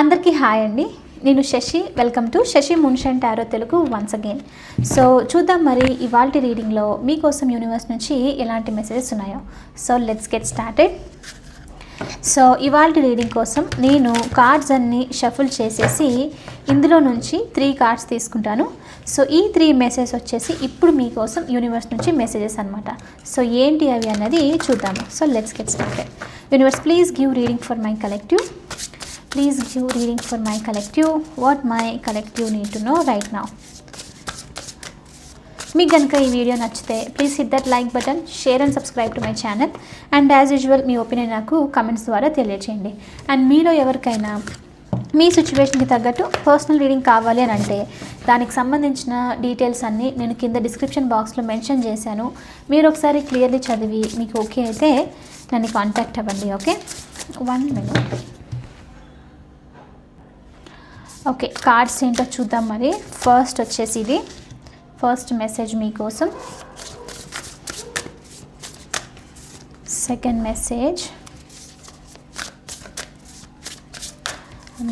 అందరికీ హాయ్ అండి. నేను Shashi. Welcome to Shashi మున్షన్ tarot Telugu once again so చూద్దాం మరి ఇవాళ రీడింగ్లో మీకోసం యూనివర్స్ నుంచి ఎలాంటి మెసేజెస్ ఉన్నాయో. So let's get started so ఇవాళ రీడింగ్ కోసం నేను కార్డ్స్ అన్ని షఫుల్ చేసేసి ఇందులో నుంచి త్రీ కార్డ్స్ తీసుకుంటాను. సో ఈ త్రీ మెసేజ్ వచ్చేసి ఇప్పుడు మీకోసం యూనివర్స్ నుంచి మెసేజెస్ అనమాట సో ఏంటి అవి అన్నది చూద్దాము. So let's get started universe please give reading for my collective please give reading for my collective what my collective need to know right now మీకు కనుక ఈ వీడియో నచ్చితే please hit that like button share and subscribe to my channel and as usual me opinion నాకు comments ద్వారా తెలియచేయండి. And మీలో ఎవరికైనా మీ సిచ్యువేషన్కి తగ్గట్టు పర్సనల్ రీడింగ్ కావాలి అని అంటే దానికి సంబంధించిన డీటెయిల్స్ అన్నీ నేను కింద డిస్క్రిప్షన్ బాక్స్లో మెన్షన్ చేశాను. మీరు ఒకసారి క్లియర్లీ చదివి మీకు ఓకే అయితే నన్ను కాంటాక్ట్ అవ్వండి okay one minute okay cards ఏంటో చూద్దాం మరి. ఫస్ట్ వచ్చేసి ఇది. ఫస్ట్ మెసేజ్ మీకోసం. Second message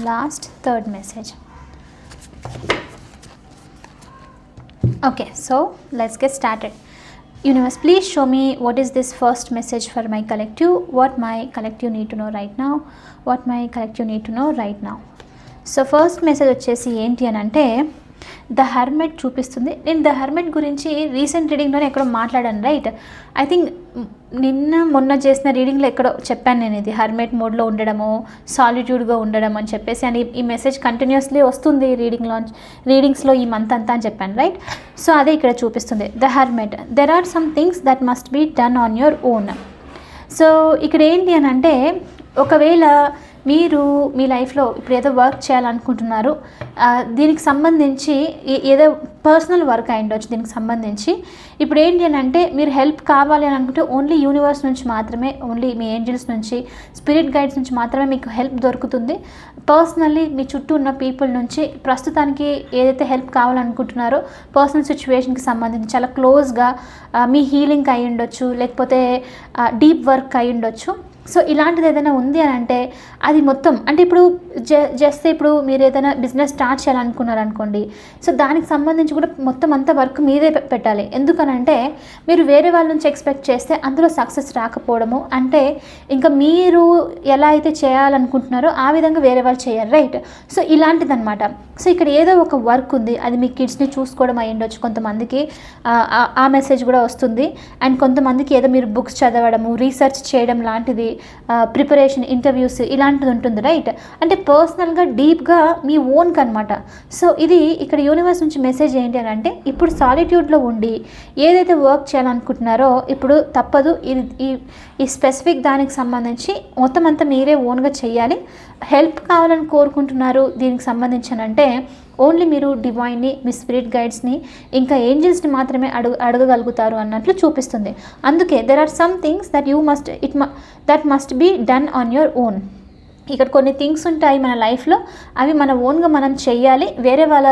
last third message okay so let's get started universe please show me what is this first message for my collective what my collective need to know right now what my collective need to know right now so first message వచ్చేసి ఏంటి అని అంటే the hermit చూపిస్తుంది. నేను the hermit గురించి recent రీడింగ్లోనే ఎక్కడో మాట్లాడాను రైట్ ఐ థింక్ నిన్న మొన్న చేసిన రీడింగ్లో ఎక్కడో చెప్పాను నేను ఇది హర్మెట్ మోడ్లో ఉండడము సాలిట్యూడ్గా ఉండడం అని చెప్పేసి అని ఈ మెసేజ్ కంటిన్యూస్లీ వస్తుంది రీడింగ్ లాంచ్ రీడింగ్స్లో ఈ మంత్ అంతా అని చెప్పాను రైట్ సో అదే ఇక్కడ చూపిస్తుంది the hermit there are some things that must be done on your own so ఇక్కడ ఏంటి అని అంటే ఒకవేళ మీరు మీ లైఫ్లో ఇప్పుడు ఏదో వర్క్ చేయాలనుకుంటున్నారు దీనికి సంబంధించి ఏ- ఏదో పర్సనల్ వర్క్ అయి ఉండొచ్చు దీనికి సంబంధించి. ఇప్పుడు ఏంటి అని అంటే మీరు హెల్ప్ కావాలి అని అనుకుంటే ఓన్లీ యూనివర్స్ నుంచి మాత్రమే ఓన్లీ మీ ఏంజల్స్ నుంచి స్పిరిట్ గైడ్స్ నుంచి మాత్రమే మీకు హెల్ప్ దొరుకుతుంది. పర్సనల్లీ మీ చుట్టూ ఉన్న పీపుల్ నుంచి ప్రస్తుతానికి ఏదైతే హెల్ప్ కావాలనుకుంటున్నారో పర్సనల్ సిచ్యువేషన్కి సంబంధించి చాలా క్లోజ్గా మీ హీలింగ్ అయి ఉండొచ్చు లేకపోతే డీప్ వర్క్ అయి ఉండొచ్చు. సో ఇలాంటిది ఏదైనా ఉంది అని అంటే అది మొత్తం అంటే ఇప్పుడు జ జస్ట్ ఇప్పుడు మీరు ఏదైనా బిజినెస్ స్టార్ట్ చేయాలనుకున్నారనుకోండి సో దానికి సంబంధించి కూడా మొత్తం అంతా వర్క్ మీదే పెట్టాలి. ఎందుకనంటే మీరు వేరే వాళ్ళ నుంచి ఎక్స్పెక్ట్ చేస్తే అందులో సక్సెస్ రాకపోవడము అంటే ఇంకా మీరు ఎలా అయితే చేయాలనుకుంటున్నారో ఆ విధంగా వేరే వాళ్ళు చేయాలి రైట్ సో ఇలాంటిదన్నమాట. సో ఇక్కడ ఏదో ఒక వర్క్ ఉంది అది మీ కిడ్స్ని చూసుకోవడం అయి ఉండొచ్చు కొంతమందికి. ఆ మెసేజ్ కూడా వస్తుంది. అండ్ కొంతమందికి ఏదో మీరు బుక్స్ చదవడము రీసెర్చ్ చేయడం లాంటిది ప్రిపరేషన్ ఇంటర్వ్యూస్ ఇలాంటిది ఉంటుంది రైట్ అంటే పర్సనల్గా డీప్గా మీ ఓన్కి అనమాట సో ఇది ఇక్కడ యూనివర్స్ నుంచి మెసేజ్ ఏంటి అని అంటే ఇప్పుడు సాలిట్యూడ్లో ఉండి ఏదైతే వర్క్ చేయాలనుకుంటున్నారో ఇప్పుడు తప్పదు. ఇది ఈ ఈ స్పెసిఫిక్ దానికి సంబంధించి మొత్తం అంతా మీరే ఓన్గా చేయాలి. హెల్ప్ కావాలని కోరుకుంటున్నారు దీనికి సంబంధించి అంటే ఓన్లీ మీరు డివైన్ని మీ స్పిరిట్ గైడ్స్ని ఇంకా ఏంజిల్స్ని మాత్రమే అడుగు అడగగలుగుతారు అన్నట్లు చూపిస్తుంది. అందుకే there are some things that you must it that must be done on your own ఇక్కడ కొన్ని థింగ్స్ ఉంటాయి మన లైఫ్లో అవి మన ఓన్గా మనం చేయాలి వేరే వాళ్ళ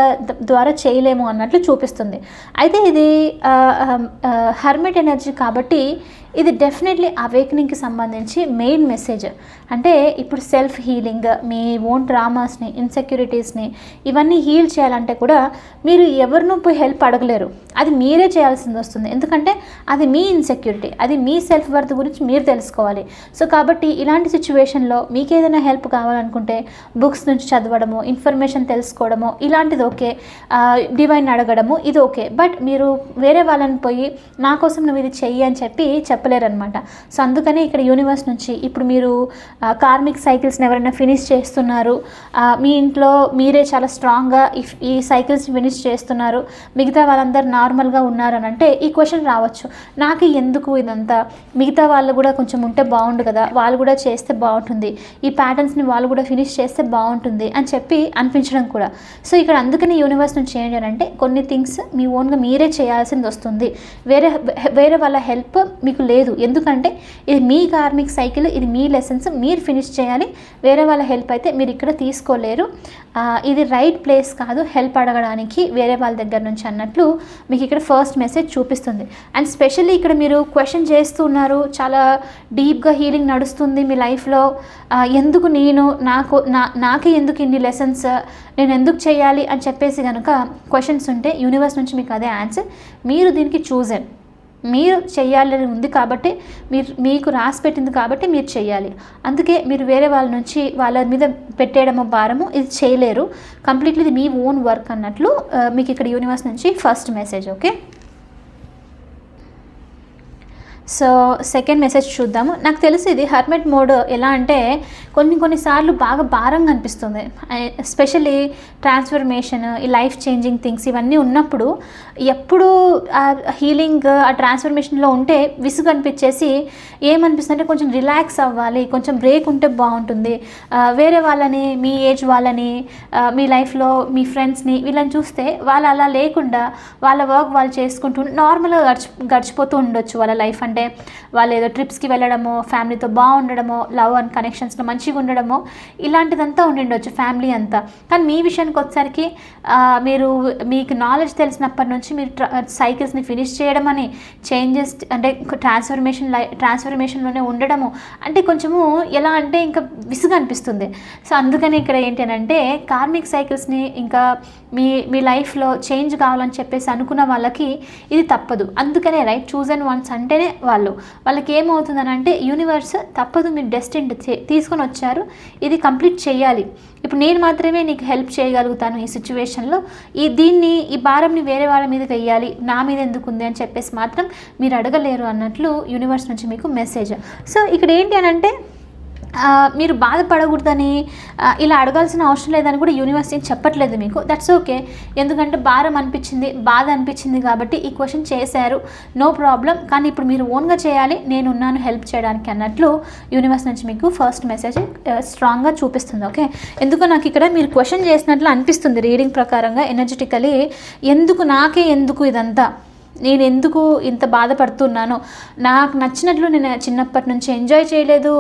ద్వారా చేయలేము అన్నట్లు చూపిస్తుంది. అయితే ఇది హర్మిట్ ఎనర్జీ కాబట్టి ఇది డెఫినెట్లీ అవేకనింగ్కి సంబంధించి మెయిన్ మెసేజ్ అంటే ఇప్పుడు సెల్ఫ్ హీలింగ్ మీ ఓన్ డ్రామాస్ని ఇన్సెక్యూరిటీస్ని ఇవన్నీ హీల్ చేయాలంటే కూడా మీరు ఎవరినూ పోయి హెల్ప్ అడగలేరు. అది మీరే చేయాల్సింది వస్తుంది. ఎందుకంటే అది మీ ఇన్సెక్యూరిటీ అది మీ సెల్ఫ్ వర్త్ గురించి మీరు తెలుసుకోవాలి. సో కాబట్టి ఇలాంటి సిచ్యువేషన్లో మీకు ఏదైనా హెల్ప్ కావాలనుకుంటే బుక్స్ నుంచి చదవడము ఇన్ఫర్మేషన్ తెలుసుకోవడము ఇలాంటిది ఓకే. డివైన్ అడగడము ఇది ఓకే. బట్ మీరు వేరే వాళ్ళని పోయి నా కోసం నువ్వు ఇది చెయ్యి అని చెప్పి చెప్పలేరనమాట సో అందుకనే ఇక్కడ యూనివర్స్ నుంచి ఇప్పుడు మీరు కార్మిక్ సైకిల్స్ని ఎవరైనా ఫినిష్ చేస్తున్నారు మీ ఇంట్లో మీరే చాలా స్ట్రాంగ్గా ఈ ఈ సైకిల్స్ ఫినిష్ చేస్తున్నారు మిగతా వాళ్ళందరూ నార్మల్గా ఉన్నారని అంటే ఈ క్వశ్చన్ రావచ్చు. నాకు ఎందుకు ఇదంతా? మిగతా వాళ్ళు కూడా కొంచెం ఉంటే బాగుండు కదా వాళ్ళు కూడా చేస్తే బాగుంటుంది. ఈ ప్యాటర్న్స్ని వాళ్ళు కూడా ఫినిష్ చేస్తే బాగుంటుంది అని చెప్పి అనిపించడం కూడా. సో ఇక్కడ అందుకని యూనివర్స్ నుంచి ఏంటి అంటే కొన్ని థింగ్స్ మీ ఓన్గా మీరే చేయాల్సింది వస్తుంది. వేరే వేరే వాళ్ళ హెల్ప్ మీకు లేదు. ఎందుకంటే ఇది మీ కార్మిక్ సైకిల్ ఇది మీ లెసన్స్ మీరు ఫినిష్ చేయాలి. వేరే వాళ్ళ హెల్ప్ అయితే మీరు ఇక్కడ తీసుకోలేరు. ఇది రైట్ ప్లేస్ కాదు హెల్ప్ అడగడానికి వేరే వాళ్ళ దగ్గర నుంచి అన్నట్లు మీకు ఇక్కడ ఫస్ట్ మెసేజ్ చూపిస్తుంది. అండ్ స్పెషల్లీ ఇక్కడ మీరు క్వశ్చన్ చేస్తున్నారు చాలా డీప్గా హీలింగ్ నడుస్తుంది మీ లైఫ్లో. ఎందుకు నేను నాకు నా నాకే ఎందుకు ఇన్ని లెసన్స్ నేను ఎందుకు చేయాలి అని చెప్పేసి కనుక క్వశ్చన్స్ ఉంటే యూనివర్స్ నుంచి మీకు అదే ఆన్సర్. మీరు దీనికి చూజర్ మీరు చేయాలని ఉంది కాబట్టి మీరు మీకు రాసి పెట్టింది కాబట్టి మీరు చేయాలి అందుకే మీరు వేరే వాళ్ళ నుంచి వాళ్ళ మీద పెట్టేయడము భారము ఇది చేయలేరు. కంప్లీట్లీ ఇది మీ ఓన్ వర్క్ అన్నట్లు మీకు ఇక్కడ యూనివర్స్ నుంచి first message okay so second message చూద్దాము. నాకు తెలిసి ఇది హర్మెట్ మోడ్ ఎలా అంటే కొన్ని కొన్నిసార్లు బాగా భారంగా అనిపిస్తుంది. ఎస్పెషలీ ట్రాన్స్ఫర్మేషన్ ఈ లైఫ్ చేంజింగ్ థింగ్స్ ఇవన్నీ ఉన్నప్పుడు ఎప్పుడు ఆ హీలింగ్ ఆ ట్రాన్స్ఫర్మేషన్లో ఉంటే విసుగు అనిపించేసి ఏమనిపిస్తుంది అంటే కొంచెం రిలాక్స్ అవ్వాలి కొంచెం బ్రేక్ ఉంటే బాగుంటుంది. వేరే వాళ్ళని మీ ఏజ్ వాళ్ళని మీ లైఫ్లో మీ ఫ్రెండ్స్ని వీళ్ళని చూస్తే వాళ్ళు అలా లేకుండా వాళ్ళ వర్క్ వాళ్ళు చేసుకుంటూ నార్మల్గా గడిచి గడిచిపోతూ ఉండొచ్చు వాళ్ళ లైఫ్ అంటే. వాళ్ళు ఏదో ట్రిప్స్కి వెళ్ళడమో ఫ్యామిలీతో బాగుండడమో లవ్ అండ్ కనెక్షన్స్లో మంచిగా ఉండడమో ఇలాంటిదంతా ఉండిండొచ్చు ఫ్యామిలీ అంతా. కానీ మీ విషయానికి వచ్చేసరికి మీరు మీకు నాలెడ్జ్ తెలిసినప్పటి నుంచి మీరు సైకిల్స్ని ఫినిష్ చేయడం అని చేంజెస్ అంటే ట్రాన్స్ఫర్మేషన్ లై ట్రాన్స్ఫర్మేషన్లోనే ఉండడము అంటే కొంచెము ఎలా అంటే ఇంకా విసుగు అనిపిస్తుంది. సో అందుకని ఇక్కడ ఏంటి అని అంటే కార్మిక్ సైకిల్స్ని ఇంకా మీ మీ లైఫ్లో చేంజ్ కావాలని చెప్పేసి అనుకున్న వాళ్ళకి ఇది తప్పదు. అందుకనే రైట్ చూజ్ అండ్ వన్స్ అంటేనే వాళ్ళు. వాళ్ళకి ఏమవుతుందని అంటే యూనివర్స్ తప్పదు మీరు డెస్టిన్ తీసుకొని వచ్చారు. ఇది కంప్లీట్ చేయాలి. ఇప్పుడు నేను మాత్రమే నీకు హెల్ప్ చేయగలుగుతాను ఈ సిచ్యువేషన్లో. ఈ దీన్ని ఈ భారంని వేరే వాళ్ళ మీద వెయ్యాలి. నా మీద ఎందుకు ఉంది? అని చెప్పేసి మాత్రం మీరు అడగలేరు అన్నట్లు యూనివర్స్ నుంచి మీకు మెసేజ్. సో ఇక్కడ ఏంటి అని అంటే మీరు బాధపడకూడదని ఇలా అడగాల్సిన అవసరం లేదని కూడా యూనివర్సిటీ చెప్పట్లేదు మీకు. దట్స్ ఓకే ఎందుకంటే భారం అనిపించింది బాధ అనిపించింది కాబట్టి ఈ క్వశ్చన్ చేశారు. నో ప్రాబ్లం కానీ ఇప్పుడు మీరు ఓన్గా చేయాలి నేను ఉన్నాను హెల్ప్ చేయడానికి అన్నట్లు యూనివర్స్ నుంచి మీకు ఫస్ట్ మెసేజ్ స్ట్రాంగ్గా చూపిస్తుంది ఓకే ఎందుకు నాకు ఇక్కడ మీరు క్వశ్చన్ చేసినట్లు అనిపిస్తుంది రీడింగ్ ప్రకారంగా ఎనర్జెటికలీ ఎందుకు నాకే ఎందుకు ఇదంతా? నేను ఎందుకు ఇంత బాధపడుతున్నాను? నాకు నచ్చినట్లు నేను చిన్నప్పటి నుంచి ఎంజాయ్ చేయలేదు.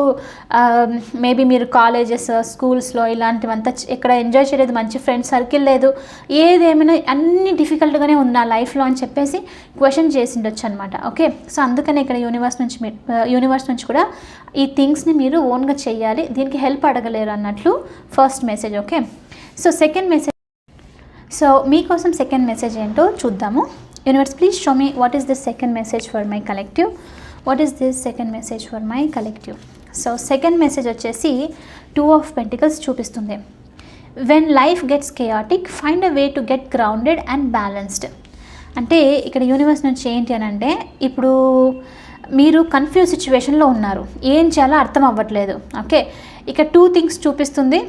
మేబీ మీరు కాలేజెస్ స్కూల్స్లో ఇలాంటివంతా ఎక్కడ ఎంజాయ్ చేయలేదు. మంచి ఫ్రెండ్స్ సర్కిల్ లేదు. ఏదేమైనా అన్ని డిఫికల్ట్గానే ఉంది నా లైఫ్లో అని చెప్పేసి క్వశ్చన్ చేసిండొచ్చు అనమాట ఓకే? సో అందుకనే ఇక్కడ యూనివర్స్ నుంచి మీ యూనివర్స్ నుంచి కూడా ఈ థింగ్స్ని మీరు ఓన్గా చేయాలి దీనికి హెల్ప్ అడగలేరు అన్నట్లు first message okay? So second message so మీకోసం సెకండ్ మెసేజ్ ఏంటో చూద్దాము. Universe please show me what is this second message for my collective what is this second message for my collective so second message వచ్చేసి two of pentacles చూపిస్తుంది. When life gets chaotic find a way to get grounded and balanced అంటే ఇక్కడ universe నుంచి ఏంటి అని అంటే ఇప్పుడు మీరు కన్ఫ్యూజ్ సిచ్యువేషన్లో ఉన్నారు. ఏం చేయాలో అర్థం అవ్వట్లేదు. ఓకే? ఇక టూ థింగ్స్ చూపిస్తుంది.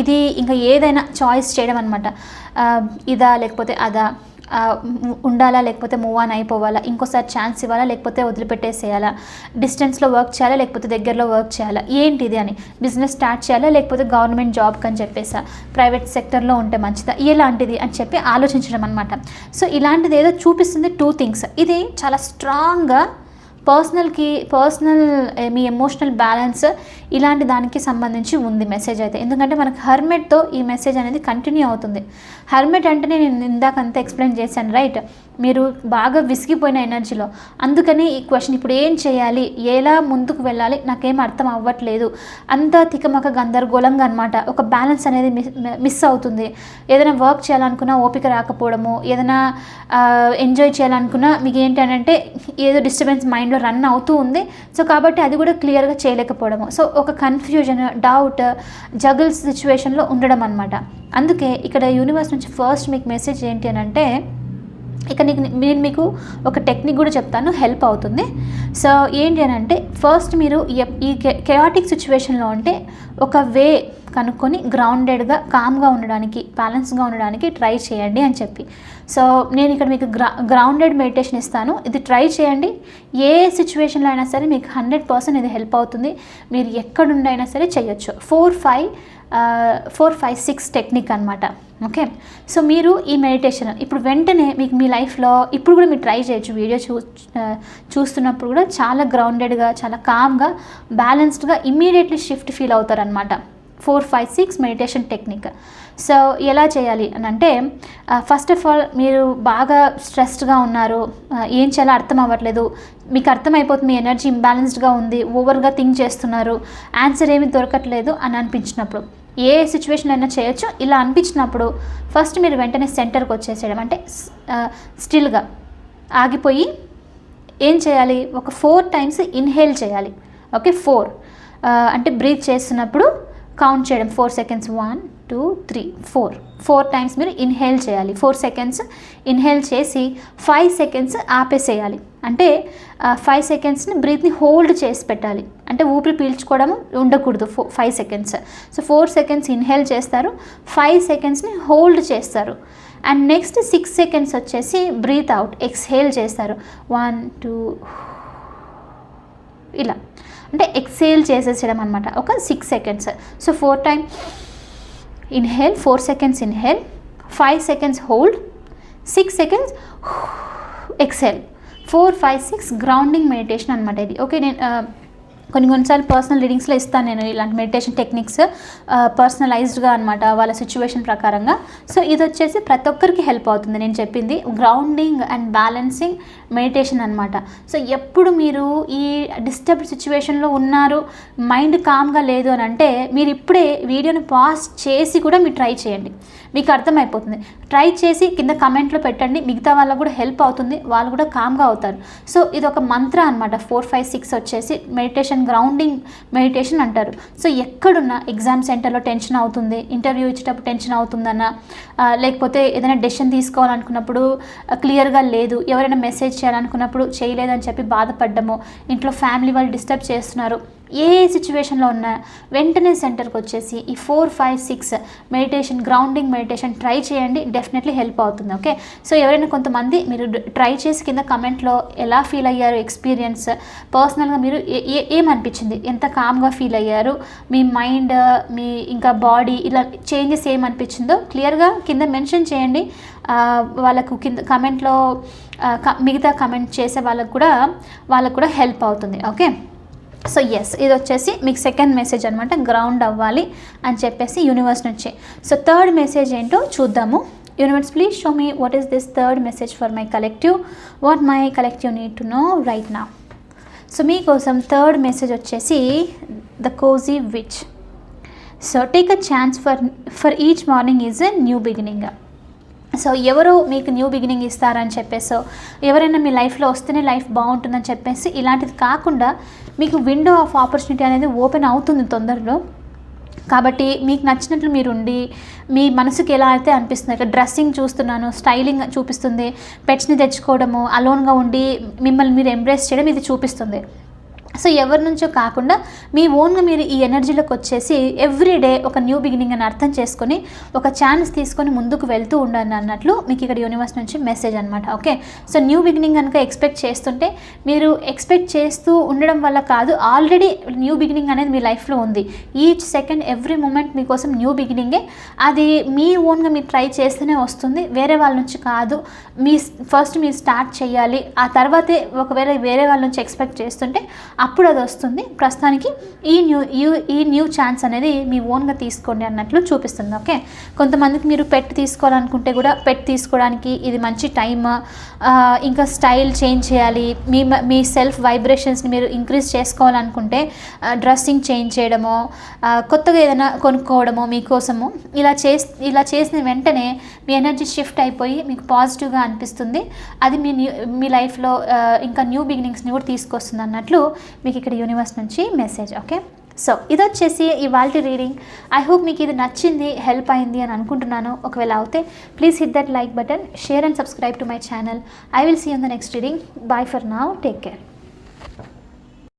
ఇది ఇంకా ఏదైనా చాయిస్ చేయడం అనమాట ఇదా లేకపోతే అదా? ఉండాలా లేకపోతే మూవ్ ఆన్ అయిపోవాలా? ఇంకోసారి ఛాన్స్ ఇవ్వాలా లేకపోతే వదిలిపెట్టేసేయాలా? డిస్టెన్స్లో వర్క్ చేయాలా లేకపోతే దగ్గరలో వర్క్ చేయాలా? ఏంటిది అని? బిజినెస్ స్టార్ట్ చేయాలా లేకపోతే గవర్నమెంట్ జాబ్కి అని చెప్పేసా? ప్రైవేట్ సెక్టర్లో ఉంటే మంచిదా? ఎలాంటిది అని చెప్పి ఆలోచించడం అనమాట సో ఇలాంటిది ఏదో చూపిస్తుంది టూ థింగ్స్ ఇది చాలా స్ట్రాంగ్గా పర్సనల్కి పర్సనల్ మీ ఎమోషనల్ బ్యాలెన్స్ ఇలాంటి దానికి సంబంధించి ఉంది మెసేజ్ అయితే. ఎందుకంటే మనకు హర్మెట్తో ఈ మెసేజ్ అనేది కంటిన్యూ అవుతుంది. హర్మెట్ అంటేనే నేను ఇందాక అంతా ఎక్స్ప్లెయిన్ చేశాను రైట్? మీరు బాగా విసిగిపోయిన ఎనర్జీలో. అందుకని ఈ క్వశ్చన్ ఇప్పుడు ఏం చేయాలి? ఎలా ముందుకు వెళ్ళాలి? నాకేం అర్థం అవ్వట్లేదు. అంత తికమక గందరగోళంగా అనమాట ఒక బ్యాలెన్స్ అనేది మిస్ మిస్ అవుతుంది. ఏదైనా వర్క్ చేయాలనుకున్నా ఓపిక రాకపోవడము ఏదైనా ఎంజాయ్ చేయాలనుకున్నా మీకు ఏంటంటే ఏదో డిస్టర్బెన్స్ మైండ్లో రన్ అవుతూ ఉంది. సో కాబట్టి అది కూడా క్లియర్గా చేయలేకపోవడము. సో ఒక కన్ఫ్యూజన్ డౌట్ జగల్స్ సిచ్యువేషన్లో ఉండడం అనమాట అందుకే ఇక్కడ యూనివర్స్ నుంచి ఫస్ట్ మీకు మెసేజ్ ఏంటి అని అంటే ఇక నీకు నేను మీకు ఒక టెక్నిక్ కూడా చెప్తాను. హెల్ప్ అవుతుంది. సో ఏంటి అని అంటే ఫస్ట్ మీరు ఈ కెయాటిక్ సిచ్యువేషన్లో ఉంటే ఒక వే కనుక్కొని గ్రౌండెడ్గా కామ్గా ఉండడానికి బ్యాలెన్స్గా ఉండడానికి ట్రై చేయండి అని చెప్పి. సో నేను ఇక్కడ మీకు గ్రా గ్రౌండెడ్ మెడిటేషన్ ఇస్తాను. ఇది ట్రై చేయండి. ఏ సిచ్యువేషన్లో అయినా సరే మీకు హండ్రెడ్ పర్సెంట్ ఇది హెల్ప్ అవుతుంది. మీరు ఎక్కడుండైనా సరే చేయొచ్చు four five four five six technique అనమాట ఓకే? సో మీరు ఈ మెడిటేషన్ ఇప్పుడు వెంటనే మీకు మీ లైఫ్లో ఇప్పుడు కూడా మీరు ట్రై చేయొచ్చు. వీడియో చూ చూస్తున్నప్పుడు కూడా చాలా గ్రౌండెడ్గా చాలా కామ్గా బ్యాలెన్స్డ్గా ఇమ్మీడియట్లీ షిఫ్ట్ ఫీల్ అనమాట four five six meditation technique so ఎలా చేయాలి అని అంటే ఫస్ట్ ఆఫ్ ఆల్ మీరు బాగా స్ట్రెస్డ్గా ఉన్నారు. ఏం చేయాలో అర్థం అవ్వట్లేదు. మీకు అర్థమైపోతుంది మీ ఎనర్జీ ఇంబ్యాలెన్స్డ్గా ఉంది ఓవర్గా థింక్ చేస్తున్నారు. ఆన్సర్ ఏమీ దొరకట్లేదు అని అనిపించినప్పుడు. ఏ సిచ్యువేషన్ అయినా చేయొచ్చు. ఇలా అనిపించినప్పుడు ఫస్ట్ మీరు వెంటనే సెంటర్కి వచ్చేసేయడం. అంటే స్టిల్గా ఆగిపోయి ఏం చేయాలి? ఒక ఫోర్ టైమ్స్ ఇన్హేల్ చేయాలి. ఓకే ఫోర్ అంటే బ్రీత్ చేస్తున్నప్పుడు కౌంట్ చేయడం. Four seconds one two three four four times మీరు ఇన్హేల్ చేయాలి. ఫోర్ సెకండ్స్ ఇన్హేల్ చేసి ఫైవ్ సెకండ్స్ ఆపేసేయాలి. అంటే ఫైవ్ సెకండ్స్ని బ్రీత్ని హోల్డ్ చేసి పెట్టాలి. అంటే ఊపిరి పీల్చుకోవడం ఉండకూడదు. Four five seconds so four seconds inhale చేస్తారు. ఫైవ్ సెకండ్స్ని హోల్డ్ చేస్తారు. అండ్ నెక్స్ట్ సిక్స్ సెకండ్స్ వచ్చేసి బ్రీత్ అవుట్ ఎక్స్హేల్ చేస్తారు. వన్ టూ ఇలా. అంటే ఎక్సేల్ చేసేసడం అనమాట ఒక six seconds so four time inhale four seconds inhale five seconds hold six seconds exhale four five six grounding meditation అనమాట ఇది. ఓకే నేను కొన్ని కొన్నిసార్లు పర్సనల్ రీడింగ్స్లో ఇస్తాను నేను ఇలాంటి మెడిటేషన్ టెక్నిక్స్ పర్సనలైజ్డ్గా అనమాట వాళ్ళ సిచ్యువేషన్ ప్రకారంగా. సో ఇది వచ్చేసి ప్రతి ఒక్కరికి హెల్ప్ అవుతుంది. నేను చెప్పింది గ్రౌండింగ్ అండ్ బ్యాలెన్సింగ్ మెడిటేషన్ అనమాట సో ఎప్పుడు మీరు ఈ డిస్టర్బ్డ్ సిచ్యువేషన్లో ఉన్నారు మైండ్ కామ్గా లేదు అని అంటే మీరు ఇప్పుడే వీడియోని పాజ్ చేసి కూడా మీరు ట్రై చేయండి. మీకు అర్థమైపోతుంది. ట్రై చేసి కింద కమెంట్లో పెట్టండి. మిగతా వాళ్ళకు కూడా హెల్ప్ అవుతుంది. వాళ్ళు కూడా కామ్గా అవుతారు. సో ఇది ఒక మంత్ర అనమాట ఫోర్ ఫైవ్ సిక్స్ వచ్చేసి మెడిటేషన్ గ్రౌండింగ్ మెడిటేషన్ అంటారు. సో ఎక్కడున్నా ఎగ్జామ్ సెంటర్లో టెన్షన్ అవుతుంది. ఇంటర్వ్యూ ఇచ్చేటప్పుడు టెన్షన్ అవుతుందన్న లేకపోతే ఏదైనా డెసిషన్ తీసుకోవాలనుకున్నప్పుడు క్లియర్గా లేదు. ఎవరైనా మెసేజ్ చేయాలనుకున్నప్పుడు చేయలేదని చెప్పి బాధపడ్డము. ఇంట్లో ఫ్యామిలీ వాళ్ళు డిస్టర్బ్ చేస్తున్నారు. ఏ సిచ్యువేషన్లో ఉన్నా వెంటనే సెంటర్కి వచ్చేసి ఈ four five six meditation grounding meditation try చేయండి. డెఫినెట్లీ హెల్ప్ అవుతుంది ఓకే సో ఎవరైనా కొంతమంది మీరు ట్రై చేసి కింద కమెంట్లో ఎలా ఫీల్ అయ్యారు ఎక్స్పీరియన్స్ పర్సనల్గా మీరు ఏ- ఏ- ఏమనిపించింది? ఎంత కామ్గా ఫీల్ అయ్యారు? మీ మైండ్ మీ ఇంకా బాడీ ఇలా చేంజెస్ ఏమనిపించిందో క్లియర్గా కింద మెన్షన్ చేయండి. వాళ్ళకు కింద కమెంట్లో మిగతా కమెంట్ చేసే వాళ్ళకు కూడా వాళ్ళకు కూడా హెల్ప్ అవుతుంది ఓకే సో ఎస్ ఇది వచ్చేసి మీకు సెకండ్ మెసేజ్ అనమాట గ్రౌండ్ అవ్వాలి అని చెప్పేసి యూనివర్స్ నుంచి. సో థర్డ్ మెసేజ్ ఏంటో చూద్దాము. Universe please show me what is this third message for my collective what my collective need to know right now so మీకోసం థర్డ్ మెసేజ్ వచ్చేసి the cosy witch so take a chance for for each morning is a new beginning so ఎవరు మీకు new beginning ఇస్తారని చెప్పేసి ఎవరైనా మీ లైఫ్లో వస్తేనే life బాగుంటుందని చెప్పేసి ఇలాంటిది కాకుండా మీకు విండో ఆఫ్ ఆపర్చునిటీ అనేది ఓపెన్ అవుతుంది తొందరలో. కాబట్టి మీకు నచ్చినట్లు మీరు ఉండి మీ మనసుకి ఎలా అయితే అనిపిస్తుంది ఇక్కడ డ్రెస్సింగ్ చూస్తున్నాను స్టైలింగ్ చూపిస్తుంది పెట్స్ని తెచ్చుకోవడము అలోన్గా ఉండి మిమ్మల్ని మీరు ఎంబ్రేస్ చేయడం ఇది చూపిస్తుంది. సో ఎవరి నుంచో కాకుండా మీ ఓన్గా మీరు ఈ ఎనర్జీలోకి వచ్చేసి ఎవ్రీ డే ఒక న్యూ బిగినింగ్ అని అర్థం చేసుకొని ఒక ఛాన్స్ తీసుకొని ముందుకు వెళ్తూ ఉండండి అన్నట్లు మీకు ఇక్కడ యూనివర్స్ నుంచి మెసేజ్ అనమాట ఓకే? సో న్యూ బిగినింగ్ కనుక ఎక్స్పెక్ట్ చేస్తుంటే మీరు ఎక్స్పెక్ట్ చేస్తూ ఉండడం వల్ల కాదు ఆల్రెడీ న్యూ బిగినింగ్ అనేది మీ లైఫ్లో ఉంది. ఈచ్ సెకండ్ ఎవ్రీ మూమెంట్ మీకోసం న్యూ బిగినింగే. అది మీ ఓన్గా మీరు ట్రై చేస్తేనే వస్తుంది వేరే వాళ్ళ నుంచి కాదు. మీ ఫస్ట్ మీరు స్టార్ట్ చేయాలి ఆ తర్వాతే ఒకవేళ వేరే వాళ్ళ నుంచి ఎక్స్పెక్ట్ చేస్తుంటే అప్పుడు అది వస్తుంది. ప్రస్తుతానికి ఈ న్యూ యూ ఈ న్యూ ఛాన్స్ అనేది మీ ఓన్గా తీసుకోండి అన్నట్లు చూపిస్తుంది. ఓకే? కొంతమందికి మీరు పెట్ తీసుకోవాలనుకుంటే కూడా పెట్ తీసుకోవడానికి ఇది మంచి టైమ్ ఇంకా స్టైల్ చేంజ్ చేయాలి. మీ మీ సెల్ఫ్ వైబ్రేషన్స్ని మీరు ఇంక్రీజ్ చేసుకోవాలనుకుంటే డ్రెస్సింగ్ చేంజ్ చేయడమో కొత్తగా ఏదైనా కొనుక్కోవడమో మీకోసము ఇలా చేసి ఇలా చేసిన వెంటనే మీ ఎనర్జీ షిఫ్ట్ అయిపోయి మీకు పాజిటివ్గా అనిపిస్తుంది. అది మీ న్యూ మీ లైఫ్లో ఇంకా న్యూ బిగినింగ్స్ని కూడా తీసుకొస్తుంది అన్నట్లు మీకు ఇక్కడ యూనివర్స్ నుంచి మెసేజ్ ఓకే సో ఇది వచ్చేసి ఇవాళ రీడింగ్ ఐ హోప్ మీకు ఇది నచ్చింది హెల్ప్ అయింది అని అనుకుంటున్నాను. ఒకవేళ అవుతే please hit that like button share and subscribe to my channel I will see in the next reading bye for now take care